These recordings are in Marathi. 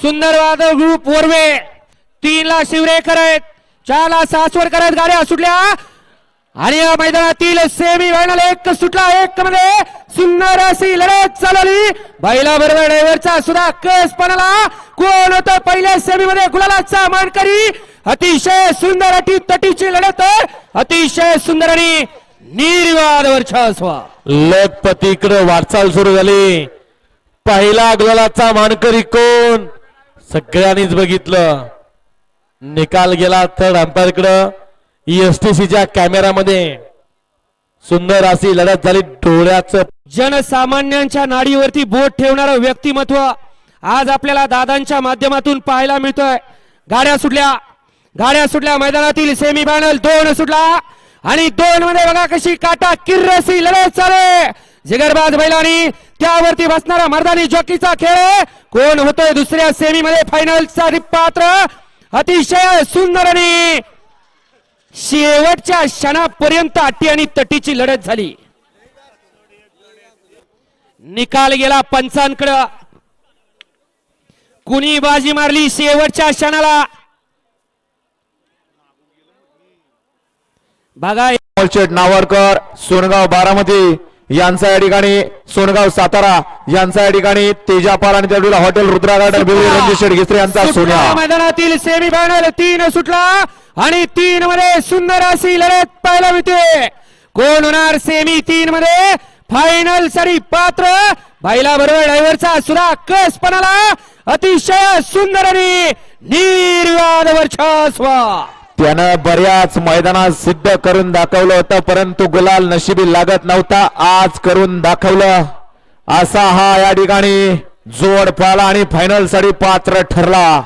सुंदर वादळ ग्रुप वरवे. तीनला शिवरेकर आहेत. चार सासवडकर आहेत. गाड्या सुटल्या. आणि या मैदानातील सेमी फायनल एक सुटला. एक मध्ये सुंदर अशी लढत चालवली बैला बरोबर ड्रायव्हरचा सुद्धा कस पणाला कोण होतं? पहिल्या सेमी मध्ये गुलालाचा मानकरी. अतिशय सुंदर अटी तटीची लढत. अतिशय सुंदर आणि निर्वाद वर्चस्व. लखपतीकडे वाटचाल सुरू झाली. पहिला गुलालाचा मानकरी कोण? सगळ्यांनीच बघितलं. निकाल गेला थर्ड अंपायरकडं. एसटीसीच्या कॅमेरामध्ये सुंदर अशी लढत झाली डोळ्याचं. जनसामान्यांच्या नाडीवरती बोट ठेवणारं व्यक्तिमत्व आज आपल्याला दादांच्या माध्यमातून पाहायला मिळतोय. गाड्या सुटल्या. गाड्या सुटल्या. मैदानातील सेमी फायनल दोन सुटला. आणि दोन मध्ये बघा कशी काटा किर्रसी लढत चालू जिगरबाज बैलानी त्यावरती बसणारा मर्दानी जॉकीचा खेळ कोण होतोय दुसऱ्या सेमी मध्ये फायनलचा पात्र अतिशय सुंदर आणि शेवटच्या क्षणापर्यंत अटी आणि तटीची लढत झाली. निकाल गेला पंचांकडं. कुणी बाजी मारली शेवटच्या क्षणाला? बघा. शेठ नावरकर सोनगाव बारामती. यांचा या ठिकाणी सोनगाव सातारा यांचा या ठिकाणी तेजापाल आणि त्या हॉटेल रुद्रा गार्डन बिवली रणजित शेठ घेसरे यांचा सोन्या. मैदानातील सेमी फायनल तीन सुटला आणि तीन मध्ये सुंदर अशी लढत पाहायला मिळते. कोण होणार सेमी तीन मध्ये? फायनलसाठी पात्र. बैला बरोबर ड्रायव्हरचा सुद्धा कस पणाला अतिशय सुंदर आणि निर्वाद वर्चस्व. त्यानं बऱ्याच मैदानात सिद्ध करून दाखवलं होतं परंतु गुलाल नशिबी लागत नव्हता. आज करून दाखवलं. असा हा या ठिकाणी जोड पाला आणि फायनलसाठी पात्र ठरला.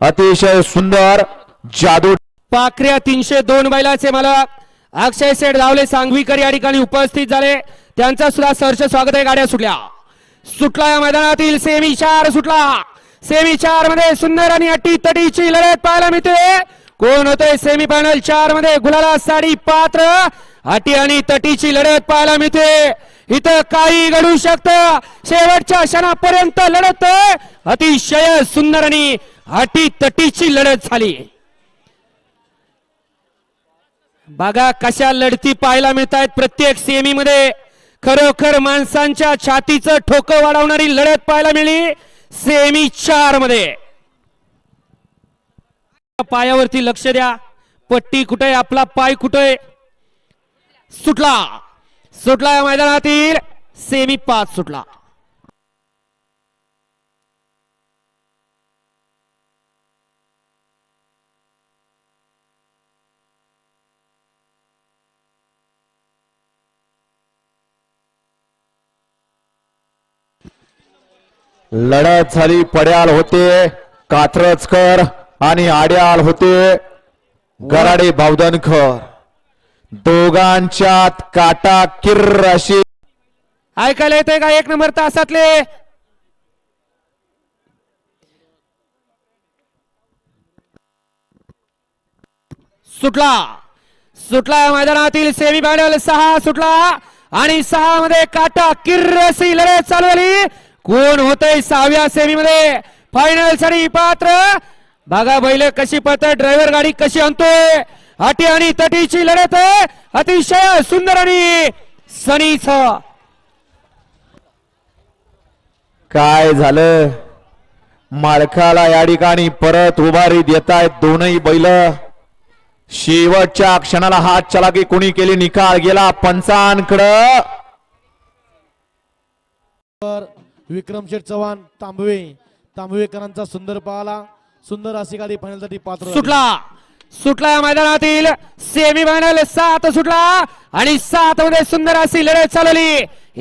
अतिशय सुंदर जादू पाखऱ्या तीनशे दोन बैलाचे मला अक्षय सेठ धावले सांगवीकर या ठिकाणी उपस्थित झाले. त्यांचा सुद्धा सरस स्वागत आहे गाड्या सुटल्या. सुटला या मैदानातील सेमी चार सुटला. सेमी चारमध्ये सुंदर आणि अटी तटीची लढत पाहायला मिळते. कोण होते सेमी फायनल चारमध्ये गुलाला साडी पात्र अटी आणि तटीची लढत पाहायला मिळते. इथं काही घडू शकतं. शेवटच्या क्षणापर्यंत लढत. अतिशय सुंदर आणि अटी तटीची लढत झाली. बघा कशा लढती पाहायला मिळत आहेत प्रत्येक सेमी मध्ये खरोखर माणसांच्या छातीचं ठोकं वाढवणारी लढत पाहायला मिळली सेमी चारमध्ये पायावरती लक्ष द्या. पट्टी कुठे? आपला पाय कुठे? सुटला. सुटला या मैदानातील. सेमी पाच सुटला. लढत झाली पड्याल होते. कात्रजकर आणि आड्याल होते गराडे भावदनखर दोघांच्यात काटा किर्र अशी ऐकायला येते का? एक नंबर तासातले. सुटला. सुटला मैदानातील सेमी फायनल सहा सुटला आणि सहा मध्ये काटा किर्रसी लढत चालू झाली. कोण होतय सहाव्या सेमी मध्ये फायनलसाठी पात्र बघा बैल कशी पळत ड्रायव्हर गाडी कशी आणतोय? अटी आणि तटीची लढत आहे. अतिशय सुंदर आणि सनीच. काय झालं? मालकाला या ठिकाणी परत उभारी देत आहेत दोनही बैल. शेवटच्या क्षणाला हात चलाकी कोणी केली निकाल? गेला पंचांकडं. विक्रमशेठ चव्हाण तांबवे. तांबवेकरांचा सुंदर पाहाला सुंदर अशी गाडी फायनलसाठी पात्र सुटला. सुटला या मैदानातील सेमी फायनल सात सुटला आणि सात मध्ये सुंदर अशी लढत चालवली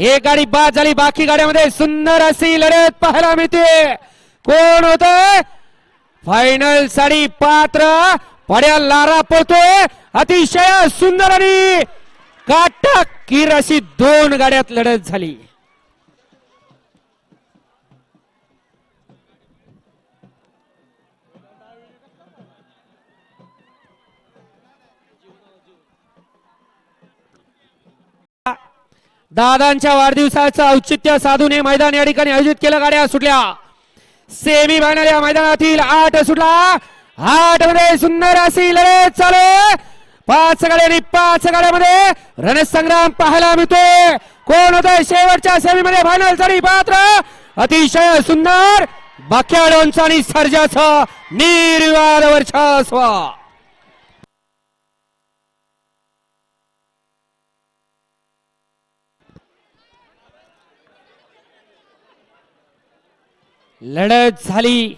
एक गाडी बाद झाली. बाकी गाड्यामध्ये सुंदर अशी लढत पाहायला मिळते. कोण होत? फायनल साडी पात्र. पड्या लारा पडतोय अतिशय सुंदर आणि काटा किर अशी दोन गाड्यात लढत झाली. दादांच्या वाढदिवसाचं औचित्य साधून हे मैदान या ठिकाणी आयोजित केलं. गाड्या सुटल्या. सेमी फायनल या मैदानातील आठ सुटला. आठमध्ये सुंदर अशी लढत चालू पाच गाड्या आणि पाच गाड्यामध्ये रणसंग्राम पाहायला मिळतोय. कोण होतंय? शेवटच्या सेमीमध्ये फायनलसाठी पात्र. अतिशय सुंदर. बाक्याडोंचा आणि सर्जाचं निर्वाद वर्चस्व. लढत झाली.